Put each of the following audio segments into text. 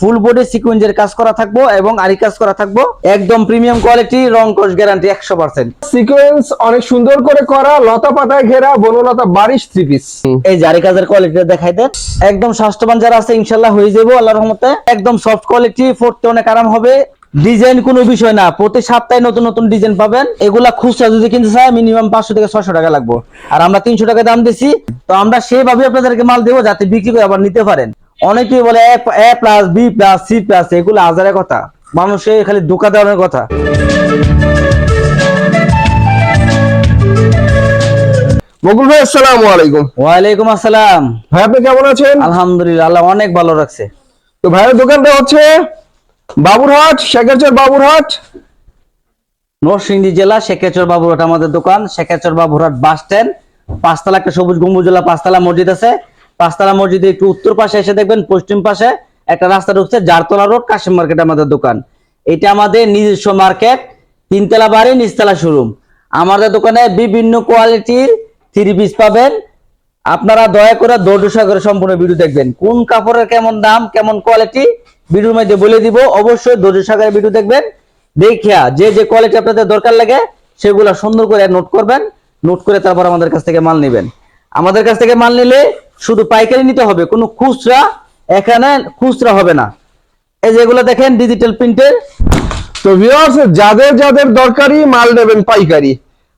Full body সিকুয়েন্সের কাজ করা থাকব এবং আরি কাজ করা থাকব। একদম প্রিমিয়াম কোয়ালিটি রং কোর্স গ্যারান্টি একশো পার্সেন্ট। সিকোয়েন্স অনেক সুন্দর করে করা লতা পাতায় ঘেরা বনলতা বারিশ থ্রি পিস এই আরি কাজের কোয়ালিটিটা দেখাই দেন একদম স্বাস্থ্যবান যারা আছে ইনশাল্লাহ হয়ে যাব আল্লাহর রহমতে। একদম সফট কোয়ালিটি পড়তে অনেক আরাম হবে। ডিজাইন কোনো বিষয় না প্রতি সপ্তাহে নতুন নতুন ডিজাইন পাবেন। এগুলা খুচরা যদি কিনতে চায় মিনিমাম পাঁচশো থেকে ছশো টাকা লাগবে। আর আমরা তিনশো টাকা দাম দিছি তো আমরা সেভাবে আপনাদেরকে মাল দেবো যাতে বিক্রি করে আবার নিতে পারেন। অনেকেই বলে A plus B plus C plus এগুলো হাজারের কথা। মানুষে খালি ধোকা দেওয়ার কথা। বকুল ভাই আসসালামু আলাইকুম। ওয়ালাইকুম আসসালাম। ভাই আপনি কেমন আছেন? আলহামদুলিল্লাহ আল্লাহ অনেক ভালো রাখছে। তো ভাইয়ের দোকানটা হচ্ছে বাবুরহাট শেখারচর বাবুরহাট। নরসিংদী জেলা শেখেচর বাবুরহাট আমাদের দোকান। Shekherchar Baburhat bus stand. পাঁচতলা একটা সবুজ গম্বুজলা পাঁচতলা মসজিদ আছে। পাঁচতলা মসজিদে একটু উত্তর পাশে এসে দেখবেন পশ্চিম পাশে একটা রাস্তা ঢুকছে জারতলা রোড, কাশিম মার্কেট আমাদের দোকান। এটা আমাদের নিজস্ব মার্কেট, তিনতলা বাড়ি, নিচতলা শোরুম। আমাদের দোকানে বিভিন্ন কোয়ালিটির থ্রি পিস পাবেন। আপনারা দয়া করে সহকারে সম্পূর্ণ ভিডিও দেখবেন। কোন কাপড়ের কেমন দাম, কেমন কোয়ালিটি, ভিডিওর মধ্যে বলে দিব। অবশ্যই ধৈর্য সহকারে ভিডিও দেখবেন। দেখিয়া যে যে কোয়ালিটি আপনাদের দরকার লাগে, সেগুলো সুন্দর করে নোট করবেন। নোট করে তারপর আমাদের কাছ থেকে মাল নেবেন। আমাদের কাছ থেকে মাল নিলে শুধু পাইকারি নিতে হবে কোনো খুচরা এখানে খুচরা হবে না। এই যেগুলো দেখেন ডিজিটাল প্রিন্টের তো ভিউয়ার্স যাদের যাদের দরকারি মাল নেবেন পাইকারি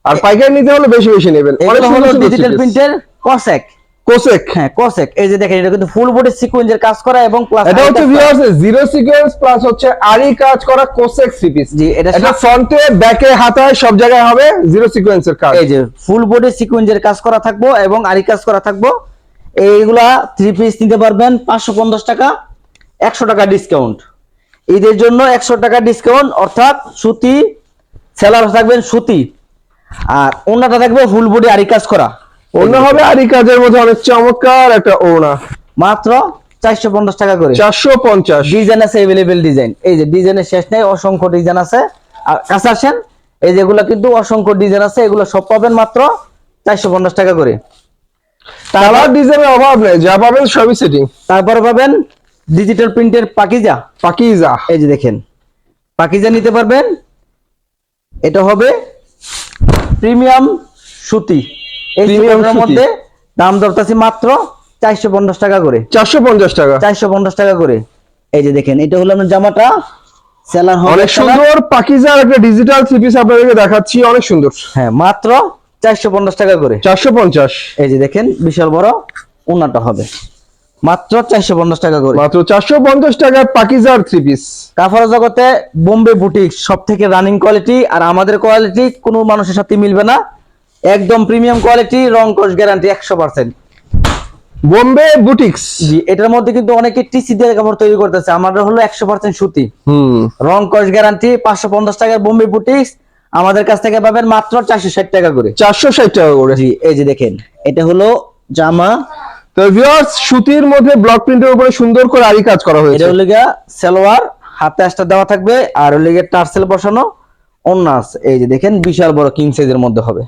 আর পাইকারি নিতে হলে বেশি বেশি নেবেন। এগুলো হলো ডিজিটাল প্রিন্টের কসেক কোসেক হ্যাঁ কসেক এই যে দেখেন এটা কিন্তু ফুল বডি সিকোয়েন্সের কাজ করা এবং প্লাস এটা হচ্ছে ভিউয়ার্স জিরো সিকোয়েন্স প্লাস হচ্ছে আরি কাজ করা কোসেক থ্রি পিস জি, এটা এটা ফ্রন্টে ব্যাকে হাতায় সব জায়গায় হবে জিরো সিকোয়েন্সের কাজ। এই যে ফুল বডি সিকোয়েন্সের কাজ করা থাকব এবং আরি কাজ করা থাকব। এইগুলা থ্রি পিস নিতে পারবেন পাঁচশো পঞ্চাশ টাকা একশো টাকা ডিসকাউন্ট ঈদের জন্য একশো টাকা ডিসকাউন্ট অর্থাৎ সুতি সেলার থাকবেন সুতি। আর অন্যটা থাকবে ফুল বডি আরি কাজ করা। অন্য হবে আরি কাজের মধ্যে অনেক চমৎকার একটা ওড়না মাত্র চারশো পঞ্চাশ টাকা করে। চারশো পঞ্চাশ। ডিজাইন আছে এভেলেবেল ডিজাইন এই যে ডিজাইনের শেষ নেই অসংখ্য ডিজাইন আছে। আর কাছে আসেন এই যেগুলো কিন্তু অসংখ্য ডিজাইন আছে এগুলো সব পাবেন মাত্র চারশো পঞ্চাশ টাকা করে। কালার ডিজাইনের অভাব নেই যা পাবেন সবই সেটিং তারপর পাবেন ডিজিটাল প্রিন্টের পাকিজা। পাকিজা। এই যে দেখেন পাকিজা নিতে পারবেন। এটা হবে প্রিমিয়াম সুতি। এই সুতির মধ্যে দাম দরতাছি মাত্র চারশো পঞ্চাশ টাকা করে। চারশো পঞ্চাশ টাকা। চারশো পঞ্চাশ টাকা করে। এই যে দেখেন এটা হলো আপনার জামাটা। সেলার হবে অনেক সুন্দর পাকিজার একটা ডিজিটাল থ্রি পিস আপনাদেরকে দেখাচ্ছি অনেক সুন্দর। হ্যাঁ মাত্র চারশো পঞ্চাশ টাকা করে। চারশো পঞ্চাশ। এই যে দেখেন বিশাল বড় উন্নাটা হবে। মাত্র চারশো পঞ্চাশ টাকা করে। মাত্র চারশো পঞ্চাশ টাকায় পাকিজার থ্রি পিস কাপড় জগতে বোম্বে বুটিক সব থেকে রানিং কোয়ালিটি আর আমাদের কোয়ালিটি কোনো মানুষের সাথে মিলবে না। একদম প্রিমিয়াম কোয়ালিটি রং কোর্স গ্যারান্টি একশো পার্সেন্ট বোম্বে বুটিক্স। জি এটার মধ্যে কিন্তু অনেকে টিসি দিয়ে কাপড় তৈরি করতেছে। আমাদের হলো একশো পার্সেন্ট সুতি। হুম। রং কোর্স গ্যারান্টি পাঁচশো পঞ্চাশ টাকার বোম্বে বুটিক্স আমাদের কাছ থেকে পাবেন মাত্র চারশো ষাট টাকা করে। চারশো ষাট টাকা করে। জি এই যে দেখেন এটা হলো জামা। তো ভিউয়ার্স সুতির মধ্যে ব্লক প্রিন্টের উপরে সুন্দর করে আরি কাজ করা হয়েছে। এটা হলো গিয়া সালোয়ার হাতে আসটা দেওয়া থাকবে আর হলো গিয়া টার্সেল বসানো অন্যাস এই যে দেখেন বিশাল বড় কিং সাইজের মধ্যে হবে।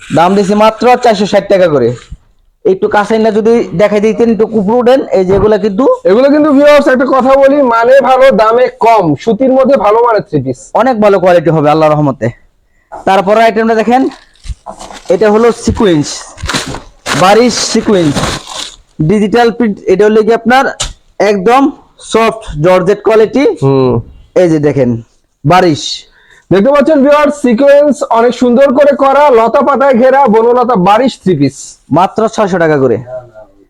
দাম দিছি মাত্র চারশো ষাট টাকা করে। একটু কাছে যদি দেখাই দিতেন একটু কুপুর উঠেন এই যেগুলো কিন্তু এগুলো কিন্তু ভিউয়ার্স একটা কথা বলি মানে ভালো দামে কম সুতির মধ্যে ভালো মানের থ্রি পিস অনেক ভালো কোয়ালিটি হবে আল্লাহ রহমতে। তারপরে আইটেমটা দেখেন এটা হলো সিকুয়েন্স বারিশ সিকুয়েন্স ডিজিটাল প্রিন্ট এটা হলো কি আপনার একদম সফট জর্জেট কোয়ালিটি এই যে দেখেন বারিশ। দেখতে পাচ্ছেন ভিউয়ার্স সিকোয়েন্স অনেক সুন্দর করে করা লতা পাতায় ঘেরা বনলতা বারিশ থ্রি পিস মাত্র ছয়শো টাকা করে।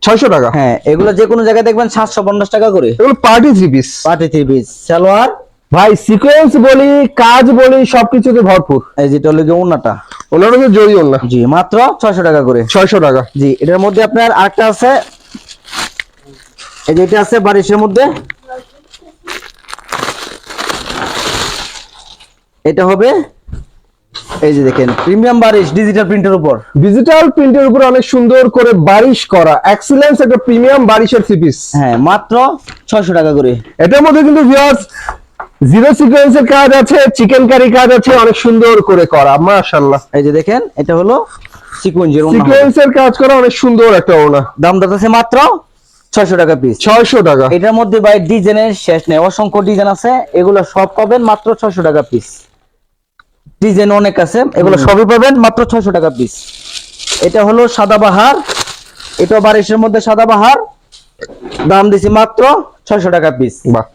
ছয়শো টাকা? হ্যাঁ এগুলো যে কোনো জায়গায় দেখবেন সাতশো পঞ্চাশ টাকা করে। এগুলো party three piece party three piece salwar. ভাই সিকোয়েন্স বলি কাজ বলি সবকিছুতে ভরপুর। এই যেটা হলো গিয়ে ওনাটা ওনার হচ্ছে জড়ি না জি মাত্র ছয়শো টাকা করে। ছয়শো টাকা। জি এটার মধ্যে আপনার আরেকটা আছে। এই যে এটা আছে বারিশের মধ্যে। এটা হবে এই যে দেখেন প্রিমিয়াম বারিশ ডিজিটাল প্রিন্টের উপর। ডিজিটাল প্রিন্টের উপরে অনেক সুন্দর করে বারিশ করা এক্সিলেন্স একটা প্রিমিয়াম বারিশের থ্রি পিস হ্যাঁ মাত্র ছয়শো টাকা করে। এটার মধ্যে কিন্তু ভিউয়ার্স জিরো সিকোয়েন্সের কাজ আছে চিকেন কারি কাজ আছে অনেক সুন্দর করে করা মাশাআল্লাহ। এই যে দেখেন এটা হলো সিকুয়েন্সের হবে। সিকোয়েন্সের কাজ করা অনেক সুন্দর একটা ওনা। দাম আছে মাত্র ছয়শো টাকা পিস ছয়শো টাকা। এটার মধ্যে ভাই ডিজাইনের শেষ নেই অসংখ্য ডিজাইন আছে এগুলো সব পাবেন মাত্র ছয়শো টাকা পিস ডিজাইন অনেক আছে এগুলো সবই পাবেন মাত্র ছয়শো টাকা পিস এটা হলো সাদাবাহার এটা বারিশের মধ্যে সাদাবাহার দাম দিছি মাত্র ছয়শো টাকা পিস বাহ।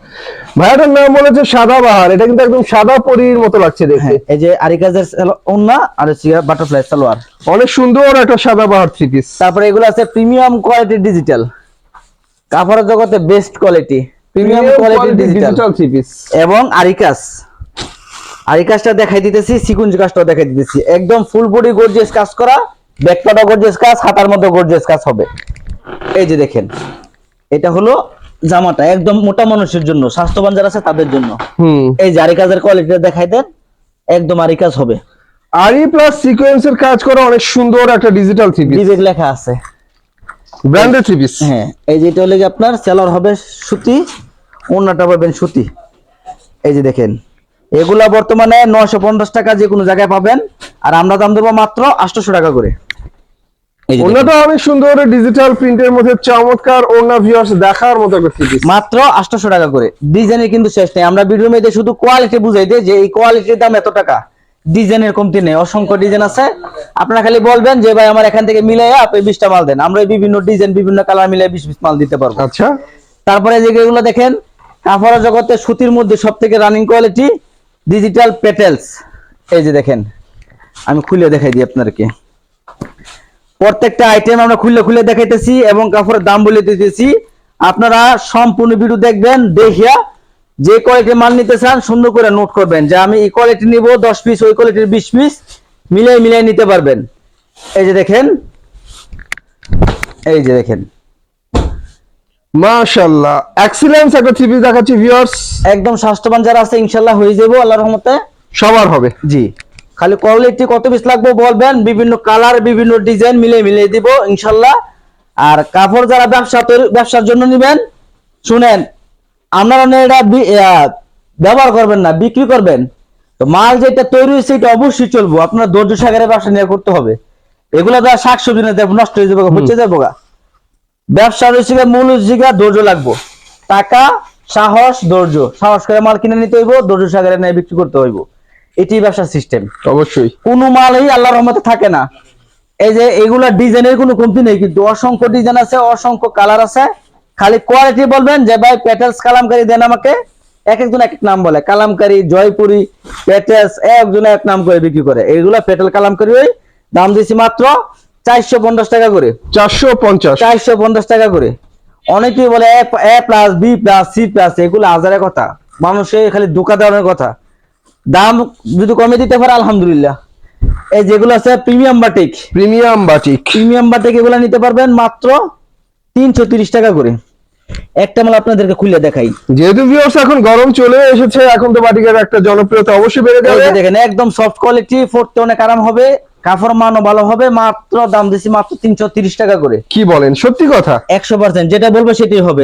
ভাইয়াটার নাম বলেছে সাদা বাহার এটা কিন্তু একদম সাদা পরীর মতো লাগছে দেখতে। হ্যাঁ এই যে আরিকাজের ওন্না আর বাটারফ্লাই সালোয়ার। অনেক সুন্দর একটা সাদা বাহার থ্রি পিস তারপরে এগুলো আছে প্রিমিয়াম কোয়ালিটি ডিজিটাল কাপড়ের জগতে best quality premium quality digital digital three piece এবং আরিকাস। আরিকাসটা দেখাই দিতেছি সিকুঞ্জ কাজটা দেখাই দিতেছি। একদম ফুল বডি গর্জিয়াস কাজ করা ব্যাকপাটা গর্জিয়াস কাজ হাতার মধ্যে গর্জিয়াস কাজ হবে। এই যে দেখেন এটা হলো জামাটা একদম মোটা মানুষের জন্য স্বাস্থ্যবান যারা আছে তাদের জন্য। হুম। এই যে আরিকাজের কোয়ালিটিটা দেখাই দেন একদম আরিকাজ হবে। আরি প্লাস সিকোয়েন্সের কাজ করা অনেক সুন্দর একটা ডিজিটাল থ্রি পিস লেখা আছে। ব্র্যান্ডেড থ্রি পিস হ্যাঁ এই যে এটা হলে আপনার সেলার হবে সুতি অন্যটা পাবেন সুতি। এই যে দেখেন এগুলা বর্তমানে নশো পঞ্চাশ টাকা যে কোনো জায়গায় পাবেন। আর আমরা দাম দেবো মাত্র আটশোশো টাকা করে। এই যে ওনাটা অনেক সুন্দর ডিজিটাল প্রিন্টের মধ্যে চমৎকার ওনা ভিউয়ার্স দেখার মতো একটা পিস মাত্র আটশোশো টাকা করে। ডিজাইনের কিন্তু শেষ নেই। আমরা ভিডিওর মধ্যে শুধু কোয়ালিটি বুঝাই দিই যে এই কোয়ালিটির দাম এত টাকা। ডিজাইনের কমতি নেই। অসংখ্য ডিজাইন আছে। আপনারা খালি বলবেন যে ভাই আমার এখান থেকে মিলাই আপনি বিশটা মাল দেন। আমরা বিভিন্ন ডিজাইন বিভিন্ন কালার মিলাই বিশ বিশ মাল দিতে পারব। আচ্ছা। তারপরে যে এগুলো দেখেন কাপড়ের জগতে সুতির মধ্যে সব থেকে রানিং কোয়ালিটি ডিজিটাল পেটেলস এই যে দেখেন, আমি খুলে দেখাই দিই আপনাদেরকে। প্রত্যেকটা আইটেম আমরা খুলে খুলে দেখাইতেছি এবং কাপড়ের দাম বলে দিতেছি। আপনারা সম্পূর্ণ ভিডিও দেখবেন, দেখিয়া যে কোয়ালিটির মাল নিতে চান, সুন্দর করে নোট করবেন যে আমি এই কোয়ালিটি নিব, দশ পিস ওই কোয়ালিটির বিশ পিস মিলিয়ে মিলিয়ে নিতে পারবেন। এই যে দেখেন, এই যে দেখেন। মাশাআল্লাহ। এক্সিলেন্স একটা থ্রি পিস দেখাচ্ছি ভিউয়ার্স একদম স্বাস্থ্যবান যারা আছে ইনশাল্লাহ হয়ে যাব আল্লাহর রহমতে। সবার হবে। জি। খালি কোয়ালিটি কত পিস লাগবে বলবেন বিভিন্ন কালার বিভিন্ন ডিজাইন মিলে মিলে দিব ইনশাল্লাহ আর কাপড় যারা ব্যবসা ব্যবসার জন্য নেবেন শুনেন আপনারা এটা ব্যবহার করবেন না বিক্রি করবেন। তো মাল যেটা তৈরি হয়েছে এটা অবশ্যই চলবো। আপনার ধৈর্য সাগরে ব্যবসা নিয়ে করতে হবে। এগুলো তো শাক সবজি না দেব নষ্ট হয়ে যাবে হচ্ছে যাব গা। ব্যবসা রয়েছে মূল গিয়ে ধৈর্য লাগবো। টাকা সাহস ধৈর্য। সাহস করে মাল কিনে নিতে হইব ধৈর্য সাগরে নিয়ে বিক্রি করতে হইব। এটি ব্যবসার সিস্টেম অবশ্যই। কোনো মালই আল্লাহর রহমতে থাকে না। এই যে এগুলা ডিজাইনের কোনো কমতি নেই কিন্তু অসংখ্য ডিজাইন আছে অসংখ্য কালার আছে। খালি কোয়ালিটি বলবেন যে ভাই পেটেলস কালামকারি দেন আমাকে। এক একজন এক এক নাম বলে। কালামকারি জয়পুরি পেটেলস একজন এক নাম করে বিক্রি করে। এইগুলা পেটেল কালামকারি ওই দাম দিয়েছি মাত্র চারশো পঞ্চাশ টাকা করে। চারশো পঞ্চাশ। চারশো পঞ্চাশ টাকা করে। অনেকেই বলে A plus B plus C plus এগুলো হাজারের কথা। মানুষের খালি ধোকা দেওয়ার কথা। দাম যদি কমে দিতে পারে আলহামদুলিল্লাহ। এই যেগুলো আছে premium batik. Premium batik. Premium batik এগুলো নিতে পারবেন মাত্র তিনশো তিরিশ টাকা করে। একটা মাল আপনাদেরকে খুলে দেখাই। যেহেতু ভিউয়ার্স এখন গরম চলে এসেছে এখন তো বাটিকের একটা জনপ্রিয়তা অবশ্যই বেড়ে যাবে। দেখেন একদম সফট কোয়ালিটি পড়তে অনেক আরাম হবে। কাপড় মানও ভালো হবে মাত্র দাম দিছি মাত্র তিনশো তিরিশ টাকা করে। কি বলেন? সত্যি কথা? একশো পার্সেন্ট যেটা বলব সেটাই হবে।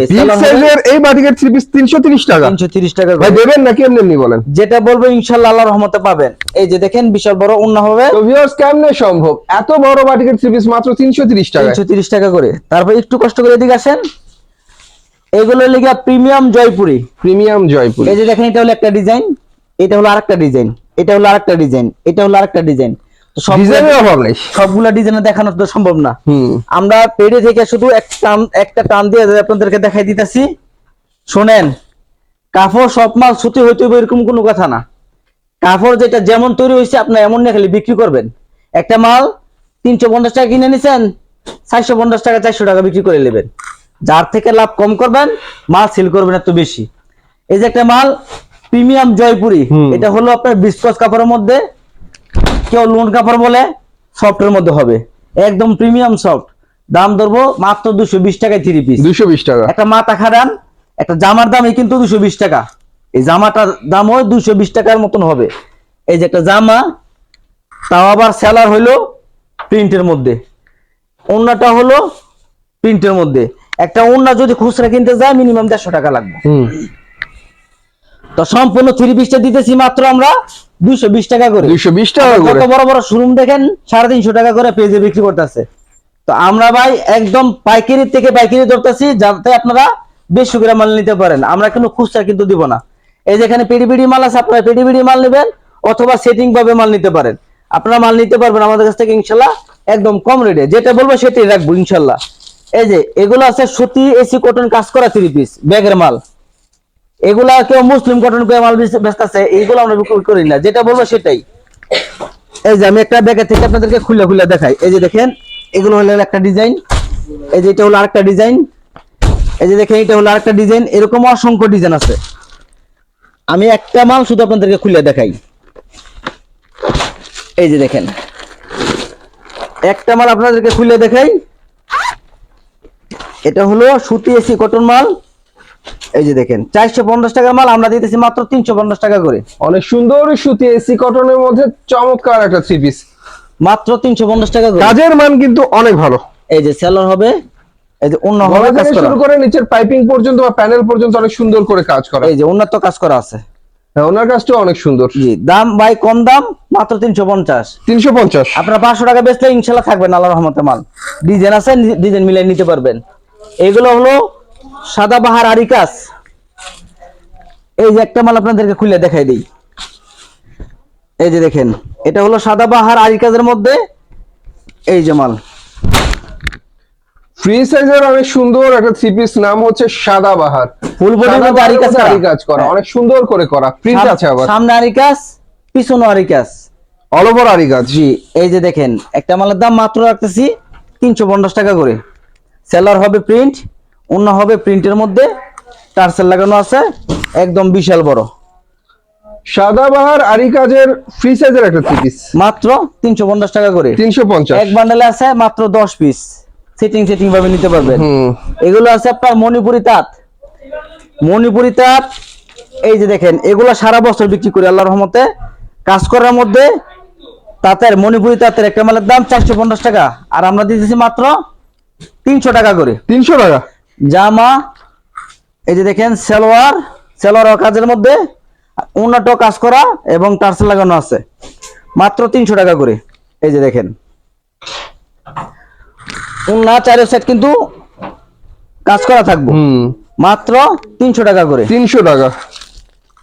এই বাটিকের থ্রি পিস তিনশো তিরিশ টাকা। তিনশো তিরিশ টাকা ভাই দেবেন নাকি এমনি এমনি বলেন? যেটা বলব ইনশাল্লাহ আল্লাহর রহমতে পাবেন। এই যে দেখেন বিশাল বড় উন্না হবে। তো ভিউয়ার্স কেমনে সম্ভব? এত বড় বাটিকের থ্রি পিস মাত্র তিনশো তিরিশ টাকা তিনশো তিরিশ টাকা করে। তারপর একটু কষ্ট করে এদিকে আসেন। এগুলো লিখা প্রিমিয়াম জয়পুরি। প্রিমিয়াম জয়পুর। এই যে দেখেন এটা হলো একটা ডিজাইন এটা হলো আরেকটা ডিজাইন এটা হলো আরেকটা ডিজাইন এটা হলো আরেকটা ডিজাইন সবগুলা ডিজাইনে দেখানো তো সম্ভব না। আমরা পেড়ে থেকে শুধু একটা টান দিয়ে আপনাদেরকে দেখাই দিতেছি। শোনেন কাপড় সব মাল সুতি হইতে হবে এরকম কোনো কথা না। কাপড় যেটা যেমন তৈরি হয়েছে আপনি এমন না খালি বিক্রি করবেন। একটা মাল তিনশো পঞ্চাশ টাকা কিনে নিছেন চারশো পঞ্চাশ টাকা চারশো টাকা বিক্রি করে নেবেন। যার থেকে লাভ কম করবেন মাল সেল করবেন এত বেশি। এই যে একটা মাল প্রিমিয়াম জয়পুরি এটা হলো আপনার বিস্কস কাপড়ের মধ্যে কেউ লোন কাপড় বলে সফটের মধ্যে হবে। একদম প্রিমিয়াম সফট দাম ধরবো মাত্র দুশো বিশ টাকায় থ্রি পিস দুশো বিশ টাকা। একটা মাথা খাদান একটা জামার দামই কিন্তু দুশো বিশ টাকা। এই জামাটার দামও দুশো বিশ টাকার মতন হবে। এই যে একটা জামা তাও আবার সেলার হইল প্রিন্টের মধ্যে। অন্যটা হলো প্রিন্টের মধ্যে। একটা অন্য যদি খুচরা কিনতে যায় মিনিমাম দেড়শো টাকা লাগবে। হুম। তো সম্পূর্ণ থ্রি পিসটা দিতেছি মাত্র আমরা দুইশো বিশ টাকা করে। দুইশো বিশ টাকা করে। কত বড় বড় শোরুম দেখেন সাড়ে তিনশো টাকা করে পেজে বিক্রি করতেছে। তো আমরা ভাই একদম পাইকারি থেকে পাইকারি ধরতেছি যাতে আপনারা বেশি করে মাল নিতে পারেন। আমরা কিন্তু খুচরা কিন্তু দিব না। এই যে এখানে পিডিবিডি মাল আছে আপনারা পিডিবিডি মাল নেবেন অথবা সেটিং ভাবে মাল নিতে পারেন। আপনারা মাল নিতে পারবেন আমাদের কাছ থেকে ইনশাল্লাহ একদম কম রেটে যেটা বলব সেটাই রাখব ইনশাল্লাহ। এই যে এগুলো আছে সুতি এসি কটন কাজ করা থ্রি পিস ব্যাগের মাল। এগুলা কেউ মুসলিম কটন করে ব্যস্ত আছে এইগুলো আমরা বিক্রি করি না। যেটা বলব সেটাই। এই যে আমি একটা ব্যাগের থেকে আপনাদেরকে খুলে খুলে দেখাই। এই যে দেখেন, এগুলো হলো একটা ডিজাইন। এই যে এটা হলো আরেকটা ডিজাইন। এই যে দেখেন, এটা হলো আরেকটা ডিজাইন। এরকম অসংখ্য ডিজাইন আছে। আমি একটা মাল শুধু আপনাদেরকে খুলে দেখাই। এই যে দেখেন। একটা মাল আপনাদেরকে খুলে দেখাই। এটা হলো সুতি এসি কটন মাল। এই যে দেখেন চারশো পঞ্চাশ টাকার মাল আমরা দিতেছি মাত্র তিনশো পঞ্চাশ টাকা করে। অনেক সুন্দর সুতি এসি কটনের মধ্যে চমৎকার একটা থ্রি পিস মাত্র তিনশো পঞ্চাশ টাকা কাজের মান কিন্তু অনেক ভালো। এই যে সেলর হবে এই যে অন্য হবে কাজ করা। শুরু করে নিচের পাইপিং পর্যন্ত বা প্যানেল পর্যন্ত অনেক সুন্দর করে কাজ করা। এই যে উন্নত কাজ করা আছে। হ্যাঁ, ওনার কাজটাও অনেক সুন্দর। জি দাম ভাই কম দাম মাত্র তিনশো পঞ্চাশ। তিনশো পঞ্চাশ। আপনার পাঁচশো টাকা বেচলে ইনশাল্লাহ থাকবেন আল্লাহ রহমতে মাল। ডিজাইন আছে ডিজাইন মিলিয়ে নিতে পারবেন। এগুলো হলো সাদাবাহার আরিকাস। এই যে একটা মাল আপনাদেরকে খুলে দেখাই দিই। এই যে দেখেন এটা হলো সাদাবাহার আরিকাজের মধ্যে এই যে মাল। ফ্রি সাইজের অনেক সুন্দর একটা থ্রি পিস নাম হচ্ছে সাদা বাহার ফুল বডির মধ্যে আরি কাজ করা। কাজ করা অনেক সুন্দর করে করা। প্রিন্ট আছে আবার। সামনে আরিকাস পিছনে আরিকাস। অল ওভার আরি কাজ জি এই যে দেখেন একটা মালের দাম মাত্র রাখতেছি তিনশো পঞ্চাশ টাকা করে। সেলার হবে প্রিন্ট অন্য হবে প্রিন্টের মধ্যে। টার্সেল লাগানো আছে একদম বিশাল বড়। সাদা বাহার আরি কাজের ফ্রি সাইজের একটা থ্রি পিস মাত্র তিনশো পঞ্চাশ টাকা করে। তিনশো পঞ্চাশ। এক বান্ডেলে আছে মাত্র দশ পিস সেটিং সেটিং ভাবে নিতে পারবেন। এগুলো আছে আপনার মণিপুরি তাঁত। মণিপুরি তাঁত এই যে দেখেন এগুলো সারা বছর বিক্রি করি আল্লাহর রহমতে। কাজ করার মধ্যে তাঁতের মণিপুরি তাঁতের একটা মালের দাম চারশো পঞ্চাশ টাকা। আর আমরা দিতেছি মাত্র তিনশো টাকা করে। তিনশো টাকা? জামা এই যে দেখেন সালোয়ার সালোয়ার কাজের মধ্যে উন্নত কাজ করা এবং টার্সেল লাগানো আছে। মাত্র তিনশো টাকা করে। এই যে দেখেন। উন্না চারের সেট কিন্তু কাজ করা থাকব। হুম। মাত্র তিনশো টাকা করে। তিনশো টাকা।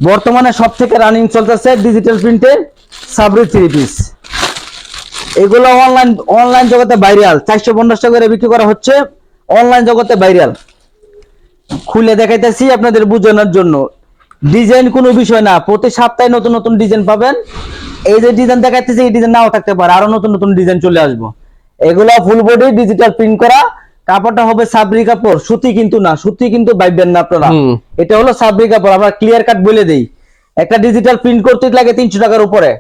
বর্তমানে সব থেকে রানিং চলতেছে ডিজিটাল প্রিন্টের সাবরি থ্রি পিস এগুলো অনলাইন অনলাইন জগতে ভাইরাল চারশো পঞ্চাশ টাকা করে বিক্রি করা হচ্ছে অনলাইন জগতে ভাইরাল খুলে দেখাইতেছি আপনাদের বোঝানোর জন্য। ডিজাইন কোনো বিষয় না প্রতি সপ্তাহে নতুন নতুন ডিজাইন পাবেন। এই যে ডিজাইন দেখাইতেছি এই ডিজাইন নাও থাকতে পারে আরও নতুন নতুন ডিজাইন চলে আসব। এগুলো ফুল বডি ডিজিটাল প্রিন্ট করা। কাপড়টা হবে সাবরি কাপড় সুতি কিন্তু না সুতি কিন্তু বাইবেন না আপনারা। এটা হলো সাবরি কাপড় আমরা ক্লিয়ার কাট বলে দেই। একটা ডিজিটাল প্রিন্ট করতে লাগে তিনশো টাকার উপরে।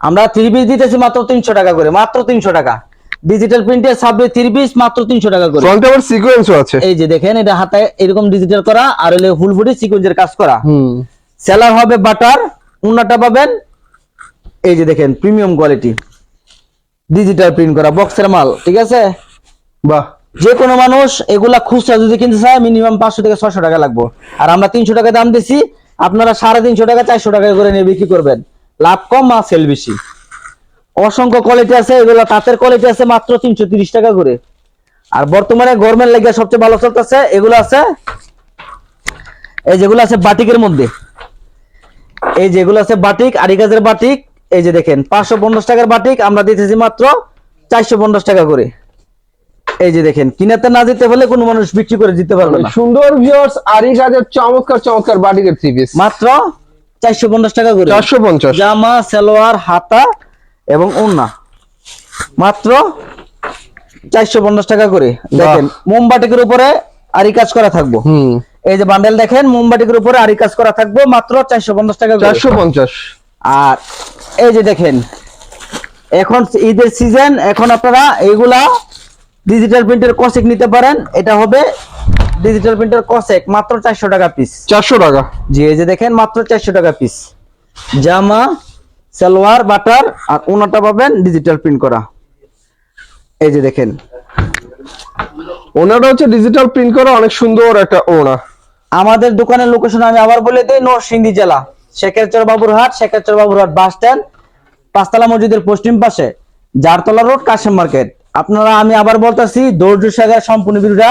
আমরা থ্রি পিস দিতেছি মাত্র তিনশো টাকা করে মাত্র তিনশো টাকা। ডিজিটাল প্রিন্টের সাবরি থ্রি পিস মাত্র তিনশো টাকা করে। ফ্রন্টে আবার সিকোয়েন্সও আছে। এই যে দেখেন এটা হাতায় এরকম ডিজিটাল করা আর হলে ফুল বডি সিকোয়েন্সের কাজ করা। হুম। সেলার হবে বাটার উন্নাটা পাবেন এই যে দেখেন প্রিমিয়াম কোয়ালিটি ডিজিটাল প্রিন্ট করা বক্সের মাল ঠিক আছে? বাহ। যে কোনো মানুষ এগুলা খুচরা যদি কিনতে চায় মিনিমাম পাঁচশো থেকে ছশো টাকা লাগবে। আর আমরা তিনশো টাকা দাম দিছি আপনারা সাড়ে তিনশো টাকা চারশো টাকা করে নিয়ে বিক্রি করবেন। লাভ কম আর সেল বেশি। অসংখ্য কোয়ালিটি আছে এগুলো তাঁতের কোয়ালিটি আছে মাত্র তিনশো তিরিশ টাকা করে। আর বর্তমানে গরমের লেগে সবচেয়ে ভালো চলতেছে এগুলো আছে এই যেগুলো আছে বাটিকের মধ্যে। এই যেগুলো আছে বাটিক আরিকাজের বাটিক এই যে দেখেন পাঁচশো পঞ্চাশ টাকার বাটিক আমরা দিতেছি মাত্র চারশো পঞ্চাশ টাকা করে। এই যে দেখেন কিনাতে না দিতে হলে কোনো মানুষ বিক্রি করে দিতে পারবে না। সুন্দর ভিউয়ার্স আরি কাজের চমৎকার চমৎকার বাটিকের থ্রি পিস মাত্র চারশো পঞ্চাশ টাকা করে। চারশো পঞ্চাশ। জামা সালোয়ার হাতা এবং ওন্না মাত্র চারশো পঞ্চাশ টাকা করে। দেখেন মোমবাটিকের উপরে আরি কাজ করা থাকব। এই যে বান্ডেল দেখেন মোমবাটিকের উপরে আরি কাজ করা থাকব মাত্র চারশো পঞ্চাশ টাকা চারশো পঞ্চাশ। আর এই যে দেখেন এখন ঈদের সিজন এখন আপনারা এইগুলা ডিজিটাল প্রিন্টের কসেক নিতে পারেন। এটা হবে ডিজিটাল প্রিন্টের কসেক মাত্র চারশো টাকা পিস চারশো টাকা। জি এই যে দেখেন মাত্র চারশো টাকা পিস জামা সালোয়ার বাটার আর ওনাটা পাবেন ডিজিটাল প্রিন্ট করা। এই যে দেখেন। ওনাটা হচ্ছে ডিজিটাল প্রিন্ট করা অনেক সুন্দর একটা ওনা। আমাদের দোকানের লোকেশন আমি আবার বলে দিই নরসিংদী জেলা। শেখেরচর বাবুরহাট শেখেরচর বাবুরহাট বাস স্ট্যান্ড পাঁচতলা মসজিদের পশ্চিম পাশে জারতলা রোড কাশেম মার্কেট আপনারা আমি আবার বলতেছি ধৈর্য সাগর সম্পূর্ণ ভিডিওটা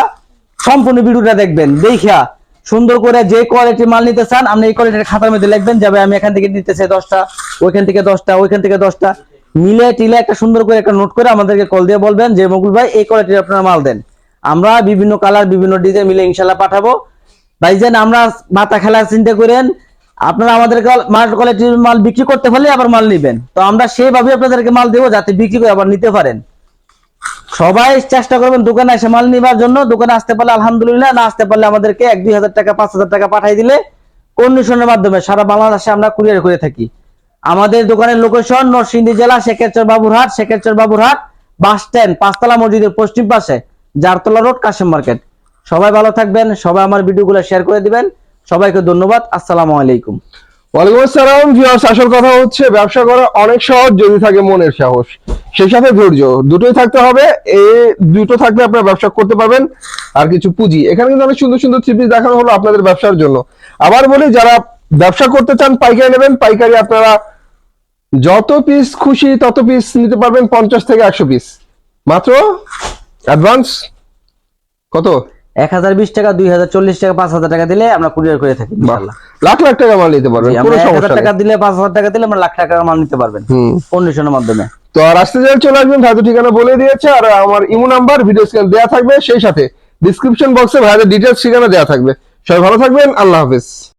সম্পূর্ণ ভিডিওটা দেখবেন। দেখা সুন্দর করে যে কোয়ালিটির মাল নিতে চান, আপনি এই কোয়ালিটির খাতার মধ্যে লিখবেন, যাবে আমি এখান থেকে নিতে চাই দশটা, ওইখান থেকে দশটা, ওইখান থেকে দশটা। মিলে টিলে একটা সুন্দর করে একটা নোট করে আমাদেরকে কল দিয়ে বলবেন যে, মকুল ভাই, এই কোয়ালিটির আপনারা মাল দেন। আমরা বিভিন্ন কালার বিভিন্ন ডিজাইন মিলে ইনশাল্লাহ পাঠাবো। ভাইজান, আমরা মাথা খেলার চিন্তা করেন, আপনারা আমাদের মাল কোয়ালিটির মাল বিক্রি করতে পারলে আবার মাল নিবেন। তো আমরা সেইভাবে আপনাদেরকে মাল দেবো যাতে বিক্রি করে আবার নিতে পারেন। সবাই চেষ্টা করবেন দোকানে এসে মাল নিবার জন্য। দোকানে আসতে পারলে আলহামদুলিল্লাহ, না আসতে পারলে আমাদেরকে এক দুই হাজার টাকা, পাঁচ হাজার টাকা পাঠিয়ে দিলে কন্ডিশনের মাধ্যমে সারা বাংলাদেশে আমরা কুরিয়ার করে থাকি। আমাদের দোকানের লোকেশন নরসিংদী জেলা, শেখেরচর বাবুরহাট শেখেরচর বাবুরহাট বাস স্ট্যান্ড পাঁচতলা মসজিদের পশ্চিম পাশে, জারতলা রোড কাশিম মার্কেট সবাই ভালো থাকবেন, সবাই আমার ভিডিওগুলো শেয়ার করে দিবেন। সবাইকে ধন্যবাদ, আসসালামু আলাইকুম। ওয়ালাইকুম আসসালাম, ভিউয়ার্স আসল কথা হচ্ছে ব্যবসা করা অনেক সহজ, যদি থাকে মনের সাহস। সেই সাথে ধৈর্য, দুটোই থাকতে হবে, এই দুটো থাকলে আপনারা ব্যবসা করতে পারবেন, আর কিছু পুঁজি। এখানে কিন্তু অনেক সুন্দর সুন্দর থ্রি দেখানো হলো আপনাদের ব্যবসার জন্য। আবার বলি, যারা ব্যবসা করতে চান, পাইকারি নেবেন, পাইকারি আপনারা যত পিস খুশি তত পিস নিতে পারবেন, পঞ্চাশ থেকে একশো পিস মাত্র অ্যাডভান্স কত? এক হাজার বিশ টাকা দুই হাজার চল্লিশ টাকা পাঁচ হাজার টাকা দিলে আমরা কুরিয়ার করে থাকি লাখ লাখ টাকা মাল নিতে পারবেন জি, কোনো আমরা এক হাজার টাকা দিলে পাঁচ হাজার টাকা দিলে আমরা লাখ টাকার মাল নিতে পারবেন কন্ডিশনের মাধ্যমে। তো চলে আসবেন ভাইদের ঠিকানা বলে দিয়েছে আর আমার ইমো নাম্বার ভিডিও দেওয়া থাকবে সেই সাথে ডিসক্রিপশন বক্সে ভাইদের ডিটেলস ঠিকানা দেওয়া থাকবে। সবাই ভালো থাকবেন আল্লাহ হাফেজ।